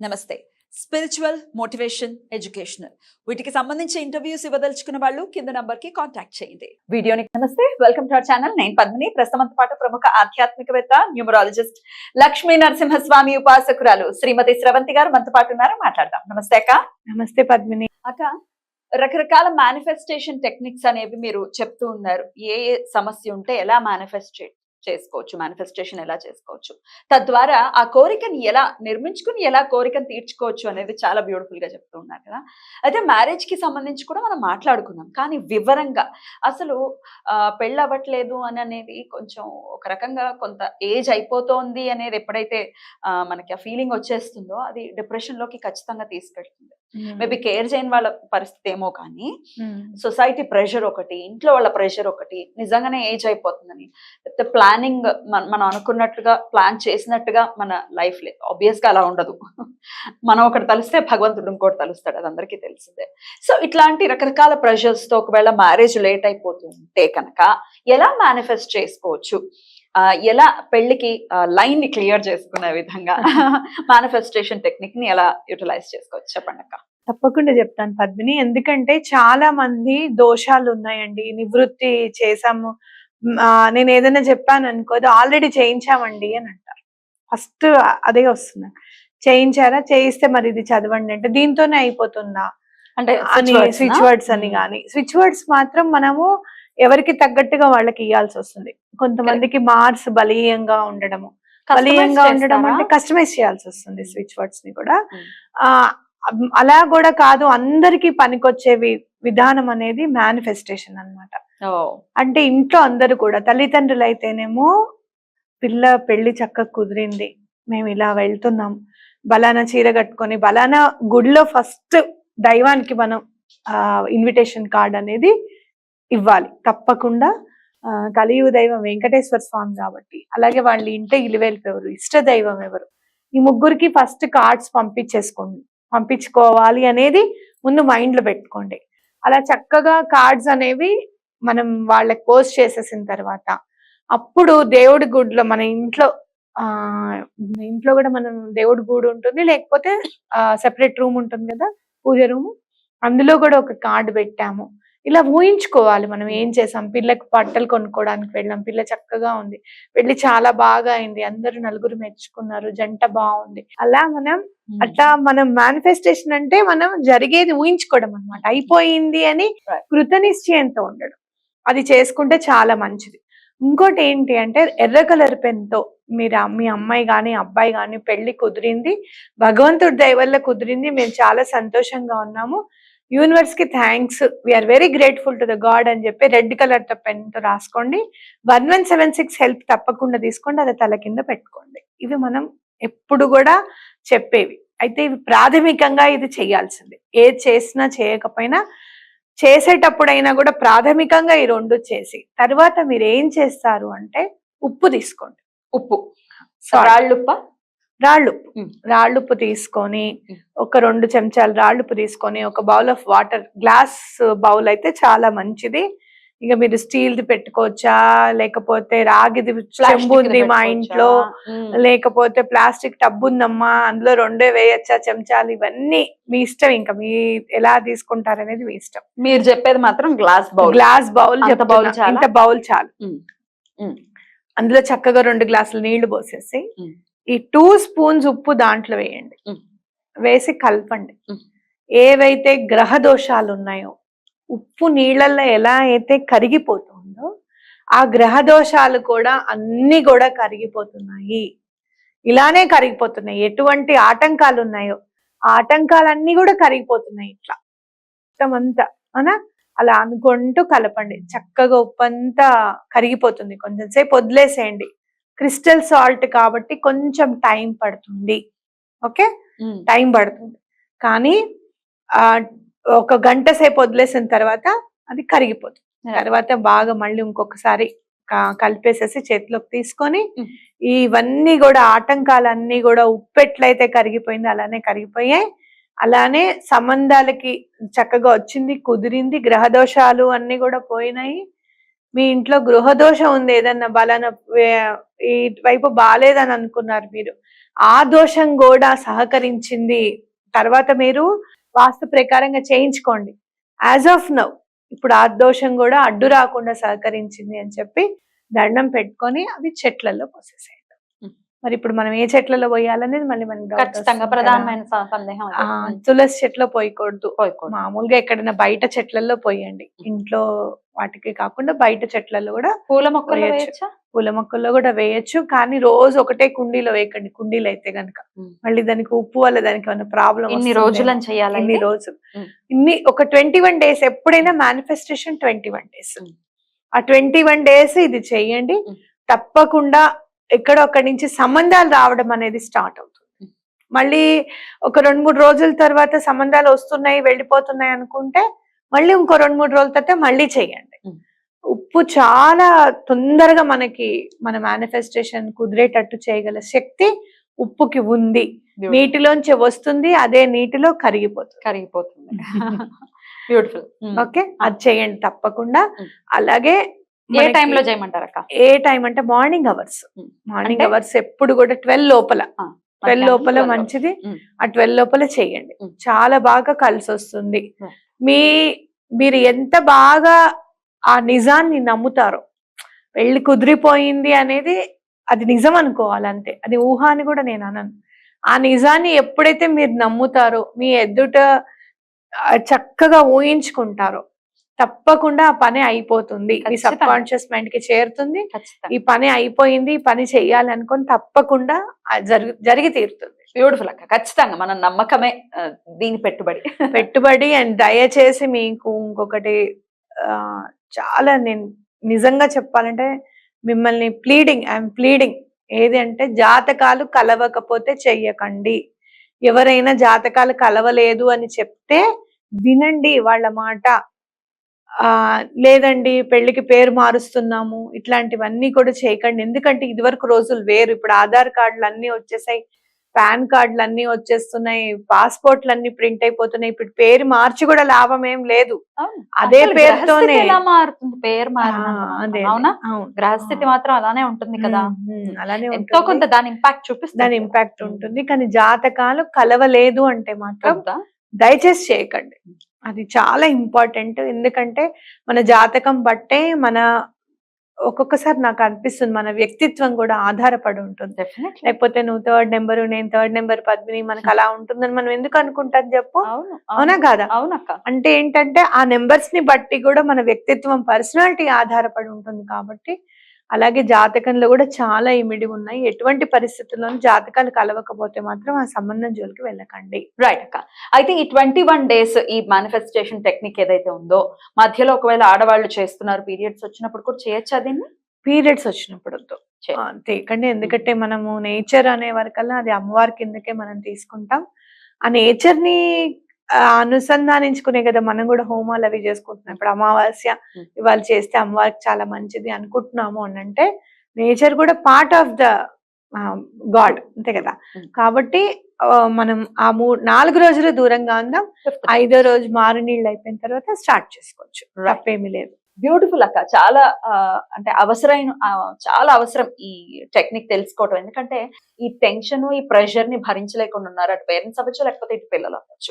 నమస్తే. Spiritual motivation educational వీటికి సంబంధించి ఇంటర్వ్యూస్ ఇవ్వదలుచుకున్న వాళ్ళు కింద నంబర్కి కాంటాక్ట్ చేయండి. వీడియోని నమస్తే. వెల్కమ్ టు అవర్ ఛానల్ నేను పద్మిని ప్రస్తుతంతో పాటు ప్రముఖ ఆధ్యాత్మికవేత్త న్యూమరాలజిస్ట్ లక్ష్మీ నరసింహస్వామి ఉపాసకురాలు శ్రీమతి స్రవంతి గారు మనతో పాటు ఉన్నారు. మాట్లాడదాం. నమస్తే అక్క. నమస్తే పద్మిని. అక్క రకరకాల మేనిఫెస్టేషన్ టెక్నిక్స్ అనేవి మీరు చెప్తూ ఉన్నారు. ఏ ఏ సమస్య ఉంటే ఎలా మేనిఫెస్ట్ చేసుకోవచ్చు మేనిఫెస్టేషన్ ఎలా చేసుకోవచ్చు. తద్వారా ఆ కోరికని ఎలా నిర్మించుకుని ఎలా కోరికను తీర్చుకోవచ్చు అనేది చాలా బ్యూటిఫుల్గా చెప్తూ ఉన్నారు కదా. అయితే మ్యారేజ్కి సంబంధించి కూడా మనం మాట్లాడుకున్నాం కానీ వివరంగా అసలు ఆ, పెళ్ళి అవ్వట్లేదు అని అనేది కొంచెం ఒక రకంగా కొంత ఏజ్ అయిపోతోంది అనేది ఎప్పుడైతే మనకి ఆ ఫీలింగ్ వచ్చేస్తుందో అది డిప్రెషన్లోకి ఖచ్చితంగా తీసుకెళ్తుంది. మేబీ కేర్ చేయని వాళ్ళ పరిస్థితి ఏమో కానీ సొసైటీ ప్రెషర్ ఒకటి ఇంట్లో వాళ్ళ ప్రెషర్ ఒకటి నిజంగానే ఏజ్ అయిపోతుందని. లేకపోతే ప్లానింగ్ మనం అనుకున్నట్టుగా ప్లాన్ చేసినట్టుగా మన లైఫ్ లేదు ఆబ్వియస్గా అలా ఉండదు. మనం ఒకటి తలిస్తే భగవంతుడు ఇంకోటి తలుస్తాడు అది అందరికీ తెలిసిందే. సో ఇట్లాంటి రకరకాల ప్రెషర్స్తో ఒకవేళ మ్యారేజ్ లేట్ అయిపోతూ ఉంటే కనుక ఎలా మేనిఫెస్ట్ చేసుకోవచ్చు? ఎలా పెళ్ళికి లైన్ని క్లియర్ చేసుకునే విధంగా మేనిఫెస్టేషన్ టెక్నిక్ని ఎలా యూటిలైజ్ చేసుకోవచ్చు? చెప్పండి అక్క. తప్పకుండా చెప్తాను పద్మిని. ఎందుకంటే చాలా మంది దోషాలు ఉన్నాయండి. నివృత్తి చేసాము మ్, ఆ, నేను ఏదైనా చెప్పాను అనుకో అది ఆల్రెడీ చేయించామండి అని అంటారు. ఫస్ట్ అదే వస్తుంది. చేయించారా? చేయిస్తే మరి ఇది చదవండి అంటే దీంతోనే అయిపోతుందా? అంటే అని స్విచ్ వర్డ్స్ అని కానీ స్విచ్ వర్డ్స్ మాత్రం మనము ఎవరికి తగ్గట్టుగా వాళ్ళకి ఇవ్వాల్సి వస్తుంది. కొంతమందికి మార్స్ బలీయంగా ఉండడము. బలీయంగా ఉండడం అంటే కస్టమైజ్ చేయాల్సి వస్తుంది స్విచ్ వర్డ్స్ని కూడా. Hmm. అలా కూడా కాదు అందరికి పనికొచ్చే విధానం అనేది మేనిఫెస్టేషన్ అన్నమాట. అంటే ఇంట్లో అందరూ కూడా తల్లిదండ్రులు అయితేనేమో పిల్ల పెళ్ళి చక్కగా కుదిరింది మేము ఇలా వెళ్తున్నాం బలానా చీర కట్టుకొని బలానా గుడిలో ఫస్ట్ దైవానికి మనం ఇన్విటేషన్ కార్డ్ అనేది ఇవ్వాలి. తప్పకుండా కలియుగ దైవం వెంకటేశ్వర స్వామి కాబట్టి. అలాగే వాళ్ళ ఇంటే ఇలివేల్పు ఎవరు? ఇష్ట దైవం ఎవరు? ఈ ముగ్గురికి ఫస్ట్ కార్డ్స్ పంపించేసుకోండి. పంపించుకోవాలి అనేది ముందు మైండ్లో పెట్టుకోండి. అలా చక్కగా కార్డ్స్ అనేవి మనం వాళ్ళకి పోస్ట్ చేసేసిన తర్వాత అప్పుడు దేవుడి గుడిలో మన ఇంట్లో ఆ ఇంట్లో కూడా మనం దేవుడి గుడి ఉంటుంది. లేకపోతే సెపరేట్ రూమ్ ఉంటుంది కదా పూజ రూమ్ అందులో కూడా ఒక కార్డు పెట్టాము. ఇలా ఊహించుకోవాలి మనం ఏం చేసాం. పిల్లకి బట్టలు కొనుక్కోవడానికి వెళ్ళాం. పిల్ల చక్కగా ఉంది. వెళ్ళి చాలా బాగా అయింది. అందరూ నలుగురు మెచ్చుకున్నారు. జంట బాగుంది. అలా మనం అట్లా మనం మేనిఫెస్టేషన్ అంటే మనం జరిగేది ఊహించుకోవడం అన్నమాట. అయిపోయింది అని. కృత నిశ్చయంతో ఉండడం. అది చేసుకుంటే చాలా మంచిది. ఇంకోటి ఏంటి అంటే ఎర్ర కలర్ పెన్తో మీరు మీ అమ్మాయి గాని అబ్బాయి గాని పెళ్ళి కుదిరింది. భగవంతుడి దయ వల్ల కుదిరింది. మేము చాలా సంతోషంగా ఉన్నాము. యూనివర్స్కి thanks we are very grateful to the god అని చెప్పి రెడ్ కలర్తో పెన్తో రాసుకోండి. One one seven six help తప్పకుండా తీసుకోండి. అది తల కింద పెట్టుకోండి. ఇవి మనం ఎప్పుడు కూడా చెప్పేవి. అయితే ఇవి ప్రాథమికంగా ఇది చేయాల్సింది. ఏది చేసినా చేయకపోయినా చేసేటప్పుడైనా కూడా ప్రాథమికంగా ఈ రెండు చేసి తర్వాత మీరు ఏం చేస్తారు అంటే ఉప్పు తీసుకోండి. ఉప్పు. Salt. రాళ్ళుప్ప. రాళ్ళుప్పు తీసుకొని. ఒక రెండు చెంచాలు రాళ్ళుప్పు తీసుకొని ఒక bowl of water glass bowl అయితే చాలా మంచిది. ఇక మీరు స్టీల్ ది పెట్టుకోవచ్చా? లేకపోతే రాగిది చెంబు ఉంది మా ఇంట్లో? లేకపోతే ప్లాస్టిక్ టబ్ ఉందమ్మా అందులో రెండే వేయచ్చా చెంచాలు? ఇవన్నీ మీ ఇష్టం ఇంకా. మీ ఎలా తీసుకుంటారు అనేది మీ ఇష్టం. మీరు చెప్పేది మాత్రం గ్లాస్ బౌల్. గ్లాస్ బౌల్ చాలా? ఇంత బౌల్ చాలు. అందులో చక్కగా రెండు గ్లాసులు నీళ్ళు పోసేసి. ఈ టూ స్పూన్స్ ఉప్పు దాంట్లో వేయండి. వేసి కలపండి. ఏవైతే గ్రహ దోషాలు ఉన్నాయో ఉప్పు నీళ్ళల్లో ఎలా అయితే కరిగిపోతుందో ఆ గ్రహ దోషాలు కూడా అన్ని కూడా కరిగిపోతున్నాయి. ఇలానే కరిగిపోతున్నాయి. ఎటువంటి ఆటంకాలు ఉన్నాయో ఆ ఆటంకాలన్నీ కూడా కరిగిపోతున్నాయి ఇట్లా. మొత్తం అంతా అవునా? అలా అనుకుంటూ కలపండి. చక్కగా ఉప్పు అంతా కరిగిపోతుంది. కొంచెం సేపు వదిలేసేయండి. క్రిస్టల్ సాల్ట్ కాబట్టి కొంచెం టైం పడుతుంది ఓకే. టైం పడుతుంది కానీ ఆ ఒక గంట సేపు వదిలేసిన తర్వాత అది కరిగిపోతుంది. తర్వాత బాగా మళ్ళీ ఇంకొకసారి కలిపేసేసి చేతిలోకి తీసుకొని. ఇవన్నీ కూడా ఆటంకాలన్నీ కూడా ఉప్పు ఎట్లయితే కరిగిపోయిందో అలానే కరిగిపోయాయి అలానే సంబంధాలకి చక్కగా వచ్చింది కుదిరింది గ్రహ దోషాలు అన్ని కూడా పోయినాయి మీ ఇంట్లో గృహదోషం ఉంది ఏదన్నా బలాన ఇటువైపు వైపు బాగాలేదని అనుకున్నారు మీరు. ఆ దోషం కూడా సహకరించింది. తర్వాత మీరు వాస్తు ప్రకారంగా చేయించుకోండి. యాజ్ ఆఫ్ నౌ ఇప్పుడు ఆ దోషం కూడా అడ్డు రాకుండా సహకరించింది అని చెప్పి దండం పెట్టుకొని అవి చెట్లలో పోసేసాయి మరి ఇప్పుడు మనం ఏ చెట్లలో పోయాలనేది మళ్ళీ మనకి ఖచ్చితంగా. ప్రధానమైన సందేహం. తులసి చెట్లో పోయకూడదు పోయకూడదు. మామూలుగా ఎక్కడైనా బయట చెట్లలో పోయండి ఇంట్లో వాటికి కాకుండా బయట చెట్లలో కూడా పూల మొక్కలు వేయొచ్చు. పూల మొక్కల్లో కూడా వేయొచ్చు కానీ రోజు ఒకటే కుండీలో వేయకండి కుండీలు అయితే గనుక. మళ్ళీ దానికి ఉప్పు వల్ల దానికి ఏమైనా ప్రాబ్లం ఇన్ని రోజులని చెయ్యాలి ఇన్ని రోజులు ఉం. ఇన్ని ఒక ట్వంటీ వన్ డేస్ ఎప్పుడైనా మేనిఫెస్టేషన్ ట్వంటీ వన్ డేస్. ఆ ట్వంటీ వన్ డేస్ ఇది చెయ్యండి. తప్పకుండా ఎక్కడో అక్కడి నుంచి సంబంధాలు రావడం అనేది స్టార్ట్ అవుతుంది. మళ్ళీ ఒక రెండు మూడు రోజుల తర్వాత సంబంధాలు వస్తున్నాయి వెళ్ళిపోతున్నాయి అనుకుంటే మళ్ళీ ఇంకో రెండు మూడు రోజుల తర్వాత మళ్ళీ చెయ్యండి ఉం. ఉప్పు చాలా తొందరగా మనకి మన మేనిఫెస్టేషన్ కుదిరేటట్టు చేయగల శక్తి ఉప్పుకి ఉంది. నీటిలోంచి వస్తుంది అదే నీటిలో కరిగిపోతుంది కరిగిపోతుంది బ్యూటిఫుల్ ఓకే అది చేయండి తప్పకుండా. అలాగే ఏ మనకి time లో చేయమంటారు అక్క ఏ టైం అంటే మార్నింగ్ అవర్స్. మార్నింగ్? అవర్స్ ఎప్పుడు కూడా ట్వెల్వ్ లోపల ట్వెల్వ్ లోపల 12 మంచిది ఉం. ఆ ట్వెల్వ్ లోపల చేయండి ఉం. చాలా బాగా కలిసి వస్తుంది ఉం. మీ మీరు ఎంత బాగా ఆ నిజాన్ని నమ్ముతారో పెళ్ళి కుదిరిపోయింది అనేది అది నిజం అనుకోవాలి అంతే అది ఊహ అని కూడా నేను అనను ఆ నిజాన్ని ఎప్పుడైతే మీరు నమ్ముతారో మీ ఎదుట చక్కగా ఊహించుకుంటారో తప్పకుండా ఆ పని అయిపోతుంది. మీ సబ్. కాన్షియస్ మైండ్కి చేరుతుంది ఈ పని అయిపోయింది ఈ పని చెయ్యాలి అనుకొని తప్పకుండా జరిగి జరిగి తీరుతుంది. బ్యూటిఫుల్ అక్క. ఖచ్చితంగా మన నమ్మకమే దీని పెట్టుబడి. పెట్టుబడి అండ్ దయచేసి మీకు ఇంకొకటి ఆ, చాలా నేను నిజంగా చెప్పాలంటే మిమ్మల్ని ప్లీడింగ్ ఐఎమ్ ప్లీడింగ్ ఏది అంటే జాతకాలు కలవకపోతే చెయ్యకండి. ఎవరైనా జాతకాలు కలవలేదు అని చెప్తే వినండి వాళ్ళ మాట. లేదండి పెళ్ళికి పేరు మారుస్తున్నాము ఇట్లాంటివన్నీ కూడా చేయకండి. ఎందుకంటే ఇదివరకు రోజులు వేరు. ఇప్పుడు ఆధార్ కార్డులు అన్ని వచ్చేసాయి పాన్ కార్డులు అన్ని వచ్చేస్తున్నాయి పాస్పోర్ట్లు అన్ని ప్రింట్ అయిపోతున్నాయి. ఇప్పుడు పేరు మార్చి కూడా లాభం ఏం లేదు. అదే పేరుతోనే మారుతుంది? పేరు అవునా? గ్రహస్థితి మాత్రం అలానే ఉంటుంది కదా? అలానే ఎంతో. కొంత దాని ఇంపాక్ట్ చూపిస్తుంది. దాని ఇంపాక్ట్ ఉంటుంది. కానీ జాతకాలు కలవలేదు అంటే మాత్రం? దయచేసి చేయకండి. అది చాలా ఇంపార్టెంట్. ఎందుకంటే మన జాతకం బట్టే మన ఒక్కొక్కసారి నాకు అనిపిస్తుంది మన వ్యక్తిత్వం కూడా ఆధారపడి ఉంటుంది. లేకపోతే నువ్వు థర్డ్ నెంబర్ నేను థర్డ్ నెంబర్ పద్మిని మనకు అలా ఉంటుందని మనం ఎందుకు అనుకుంటాం చెప్పు? అవును కాదా? అవునక్క. అంటే ఏంటంటే ఆ నెంబర్స్ని బట్టి కూడా మన వ్యక్తిత్వం పర్సనాలిటీ ఆధారపడి ఉంటుంది కాబట్టి అలాగే జాతకంలో కూడా చాలా ఇమిడి ఉన్నాయి. ఎటువంటి పరిస్థితుల్లోనూ జాతకాలు కలవకపోతే మాత్రం ఆ సంబంధం జోలికి వెళ్ళకండి. రైట్ అక్క. అయితే ఈ ట్వంటీ వన్ డేస్ ఈ మేనిఫెస్టేషన్ టెక్నిక్ ఏదైతే ఉందో మధ్యలో ఒకవేళ ఆడవాళ్ళు చేస్తున్నారు పీరియడ్స్ వచ్చినప్పుడు కూడా చేయొచ్చా దీన్ని? పీరియడ్స్ వచ్చినప్పుడు తీయకండి ఎందుకంటే మనము నేచర్ అనే వరకల్లా అది అమ్మవారి కిందకే మనం తీసుకుంటాం. ఆ నేచర్ని అనుసంధానించుకునే కదా మనం కూడా హోమాలు అవి చేసుకుంటున్నాం ఇప్పుడు అమావాస్య. ఇవాళ చేస్తే అమ్మవారికి చాలా మంచిది అనుకుంటున్నాము అని అంటే నేచర్ కూడా పార్ట్ ఆఫ్ ద గాడ్ అంతే కదా. కాబట్టి మనం ఆ మూడు నాలుగు రోజులు దూరంగా ఉందాం. ఐదో రోజు మారు నీళ్ళు అయిపోయిన తర్వాత స్టార్ట్ చేసుకోవచ్చు. తప్పేమీ లేదు బ్యూటిఫుల్ అక్క చాలా అంటే అవసరమైన చాలా అవసరం ఈ టెక్నిక్ తెలుసుకోవటం ఎందుకంటే ఈ టెన్షన్ ఈ ప్రెషర్ని భరించలేకుండా ఉన్నారు అటు పేరెంట్స్ అవ్వచ్చు లేకపోతే ఇటు పిల్లలు అవ్వచ్చు